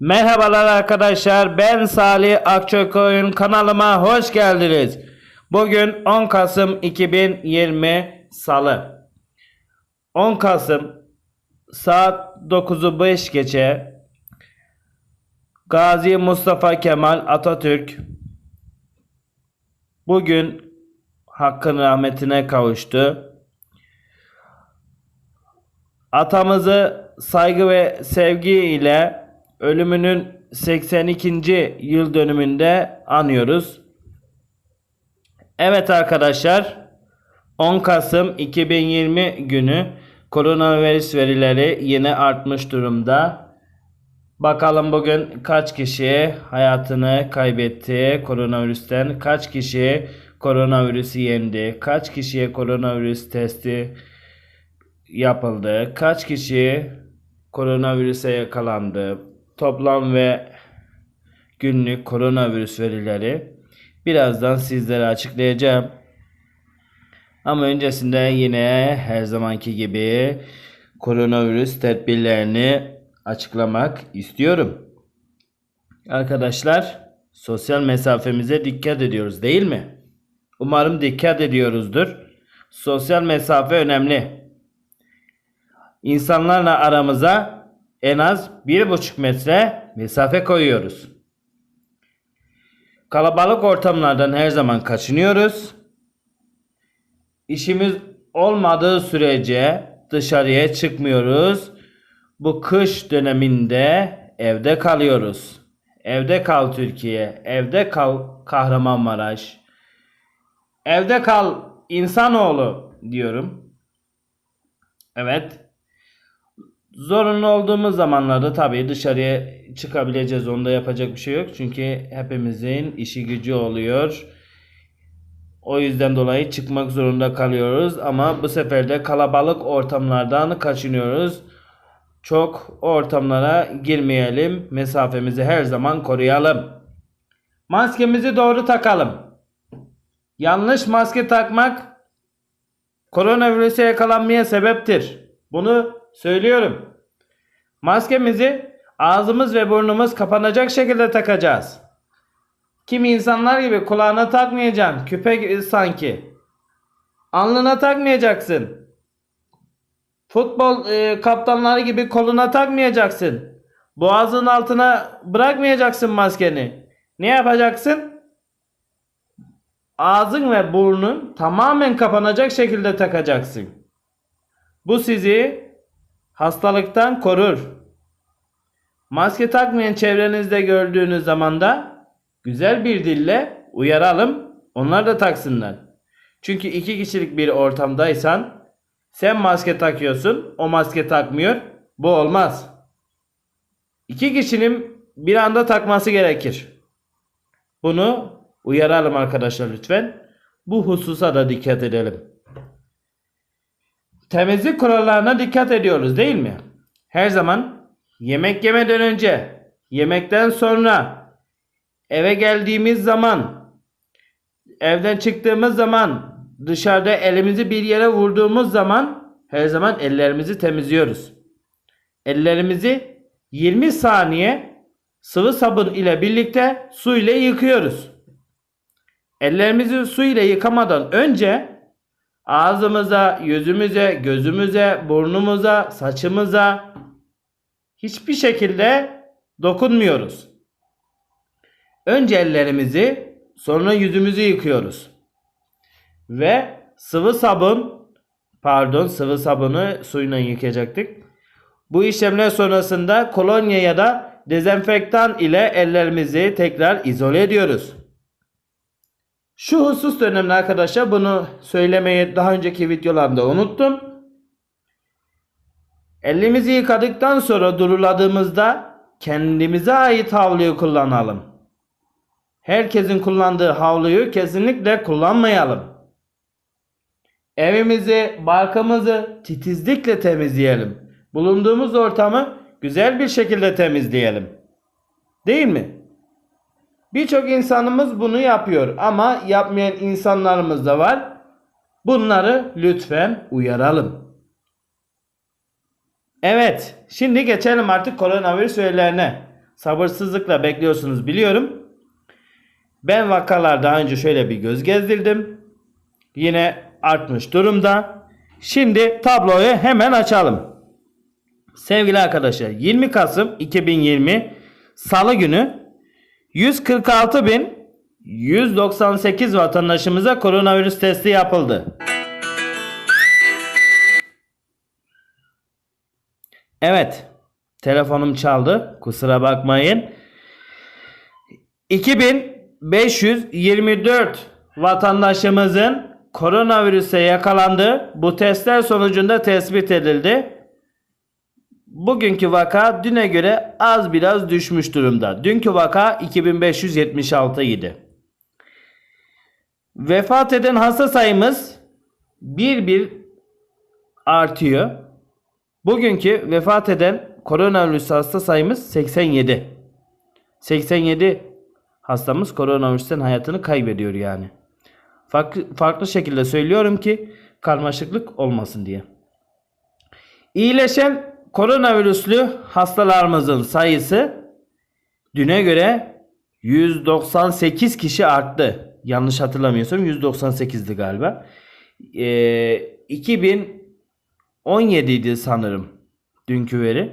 Merhabalar arkadaşlar ben Salih Akçakoyun kanalıma hoş geldiniz. Bugün 10 Kasım 2020 Salı. 10 Kasım saat 9'u 5 geçe Gazi Mustafa Kemal Atatürk bugün hakkın rahmetine kavuştu. Atamızı saygı ve sevgi ile ölümünün 82. yıl dönümünde anıyoruz. Evet arkadaşlar 10 Kasım 2020 günü koronavirüs verileri yine artmış durumda. Bakalım bugün kaç kişi hayatını kaybetti koronavirüsten, kaç kişi koronavirüsü yendi, kaç kişiye koronavirüs testi yapıldı, kaç kişi koronavirüse yakalandı, toplam ve günlük koronavirüs verileri birazdan sizlere açıklayacağım. Ama öncesinde yine her zamanki gibi koronavirüs tedbirlerini açıklamak istiyorum. Arkadaşlar sosyal mesafemize dikkat ediyoruz değil mi? Umarım dikkat ediyoruzdur. Sosyal mesafe önemli. İnsanlarla aramıza en az 1,5 metre mesafe koyuyoruz. Kalabalık ortamlardan her zaman kaçınıyoruz. İşimiz olmadığı sürece dışarıya çıkmıyoruz. Bu kış döneminde evde kalıyoruz. Evde kal Türkiye, evde kal Kahramanmaraş. Evde kal insanoğlu diyorum. Evet. Zorunlu olduğumuz zamanlarda tabii dışarıya çıkabileceğiz. Onda yapacak bir şey yok. Çünkü hepimizin işi gücü oluyor. O yüzden dolayı çıkmak zorunda kalıyoruz. Ama bu sefer de kalabalık ortamlardan kaçınıyoruz. Çok ortamlara girmeyelim. Mesafemizi her zaman koruyalım. Maskemizi doğru takalım. Yanlış maske takmak koronavirüse yakalanmaya sebeptir. Bunu söylüyorum. Maskemizi ağzımız ve burnumuz kapanacak şekilde takacağız. Kimi insanlar gibi kulağına takmayacaksın. Küpe sanki. Alnına takmayacaksın. Futbol e, kaptanları gibi koluna takmayacaksın. Boğazın altına bırakmayacaksın maskeni. Ne yapacaksın? Ağzın ve burnun tamamen kapanacak şekilde takacaksın. Bu sizi hastalıktan korur. Maske takmayan çevrenizde gördüğünüz zaman da güzel bir dille uyaralım. Onlar da taksınlar. Çünkü iki kişilik bir ortamdaysan sen maske takıyorsun, o maske takmıyor. Bu olmaz. İki kişinin bir anda takması gerekir. Bunu uyaralım arkadaşlar lütfen. Bu hususa da dikkat edelim. Temizlik kurallarına dikkat ediyoruz değil mi? Her zaman yemek yemeden önce, yemekten sonra, eve geldiğimiz zaman, evden çıktığımız zaman, dışarıda elimizi bir yere vurduğumuz zaman her zaman ellerimizi temizliyoruz. Ellerimizi 20 saniye sıvı sabun ile birlikte su ile yıkıyoruz. Ellerimizi su ile yıkamadan önce ağzımıza, yüzümüze, gözümüze, burnumuza, saçımıza hiçbir şekilde dokunmuyoruz. Önce ellerimizi, sonra yüzümüzü yıkıyoruz. Ve sıvı sabun, pardon sıvı sabunu suyla yıkayacaktık. Bu işlemler sonrasında kolonya ya da dezenfektan ile ellerimizi tekrar izole ediyoruz. Şu husus önemli arkadaşlar. Bunu söylemeyi daha önceki videolarımda unuttum. Elimizi yıkadıktan sonra duruladığımızda kendimize ait havluyu kullanalım. Herkesin kullandığı havluyu kesinlikle kullanmayalım. Evimizi, barkımızı titizlikle temizleyelim. Bulunduğumuz ortamı güzel bir şekilde temizleyelim. Değil mi? Birçok insanımız bunu yapıyor ama yapmayan insanlarımız da var. Bunları lütfen uyaralım. Evet, şimdi geçelim artık koronavirüs verilerine. sabırsızlıkla bekliyorsunuz biliyorum. Ben vakalar daha önce şöyle bir göz gezdirdim. Yine artmış durumda. Şimdi tabloyu hemen açalım. Sevgili arkadaşlar 20 Kasım 2020 Salı günü 146.198 vatandaşımıza koronavirüs testi yapıldı. Evet. Telefonum çaldı. Kusura bakmayın. 2524 vatandaşımızın koronavirüse yakalandı. Bu testler sonucunda tespit edildi. Bugünkü vaka düne göre az biraz düşmüş durumda. Dünkü vaka 2576 idi. Vefat eden hasta sayımız bir bir artıyor. Bugünkü vefat eden koronavirüs hasta sayımız 87. 87 hastamız koronavirüsten hayatını kaybediyor yani. Farklı, farklı şekilde söylüyorum ki karmaşıklık olmasın diye. İyileşen koronavirüslü hastalarımızın sayısı düne göre 198 kişi arttı. Yanlış hatırlamıyorsam 198'di galiba. Ee, 2017 idi sanırım dünkü veri.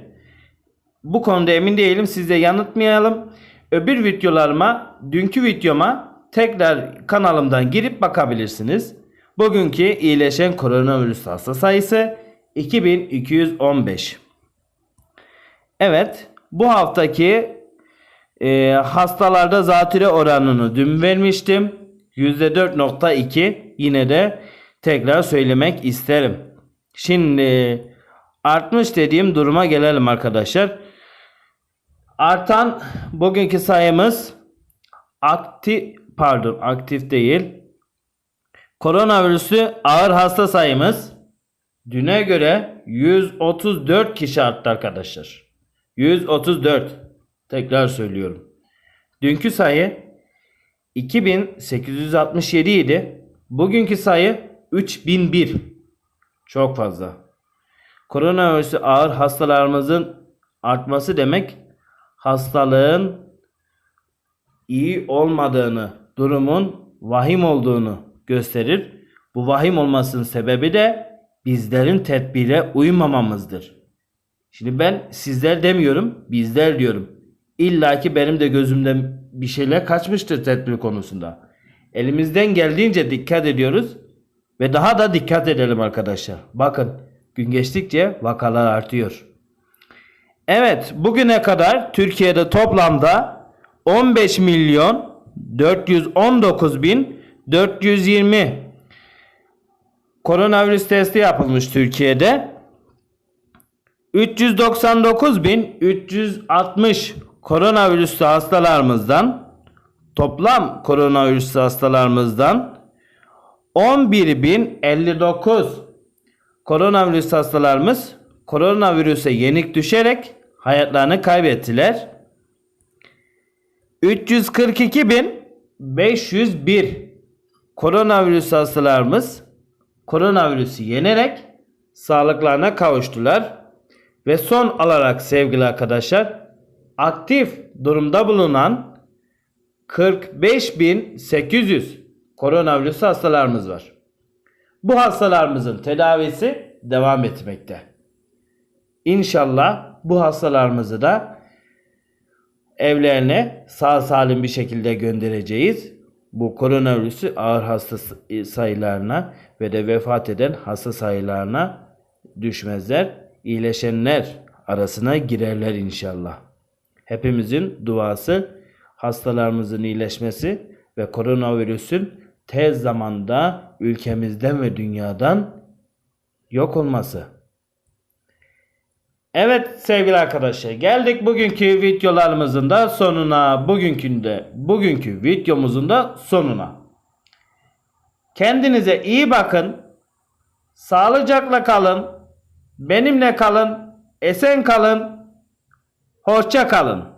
Bu konuda emin değilim. Size yanıtmayalım. Öbür videolarıma, dünkü videoma tekrar kanalımdan girip bakabilirsiniz. Bugünkü iyileşen koronavirüs hasta sayısı 2215. Evet, bu haftaki e, hastalarda zatüre oranını dün vermiştim. %4.2 yine de tekrar söylemek isterim. Şimdi artmış dediğim duruma gelelim arkadaşlar. Artan bugünkü sayımız aktif pardon aktif değil. Koronavirüsü ağır hasta sayımız düne göre 134 kişi arttı arkadaşlar. 134. Tekrar söylüyorum. Dünkü sayı 2867 idi. Bugünkü sayı 3001. Çok fazla. Koronavirüsü ağır hastalarımızın artması demek hastalığın iyi olmadığını, durumun vahim olduğunu gösterir. Bu vahim olmasının sebebi de bizlerin tedbire uymamamızdır. Şimdi ben sizler demiyorum, bizler diyorum. İlla ki benim de gözümden bir şeyler kaçmıştır tedbir konusunda. Elimizden geldiğince dikkat ediyoruz ve daha da dikkat edelim arkadaşlar. Bakın gün geçtikçe vakalar artıyor. Evet bugüne kadar Türkiye'de toplamda 15 milyon 419 bin 420 koronavirüs testi yapılmış Türkiye'de. 399.360 koronavirüslü hastalarımızdan toplam koronavirüslü hastalarımızdan 11.059 koronavirüs hastalarımız koronavirüse yenik düşerek hayatlarını kaybettiler. 342.501 koronavirüs hastalarımız koronavirüsü yenerek sağlıklarına kavuştular. Ve son olarak sevgili arkadaşlar aktif durumda bulunan 45.800 koronavirüs hastalarımız var. Bu hastalarımızın tedavisi devam etmekte. İnşallah bu hastalarımızı da evlerine sağ salim bir şekilde göndereceğiz. Bu koronavirüsü ağır hasta sayılarına ve de vefat eden hasta sayılarına düşmezler. İyileşenler arasına girerler inşallah. Hepimizin duası hastalarımızın iyileşmesi ve koronavirüsün tez zamanda ülkemizden ve dünyadan yok olması. Evet sevgili arkadaşlar geldik bugünkü videolarımızın da sonuna. Bugünkünde bugünkü videomuzun da sonuna. Kendinize iyi bakın. Sağlıcakla kalın. Benimle kalın. Esen kalın. Hoşça kalın.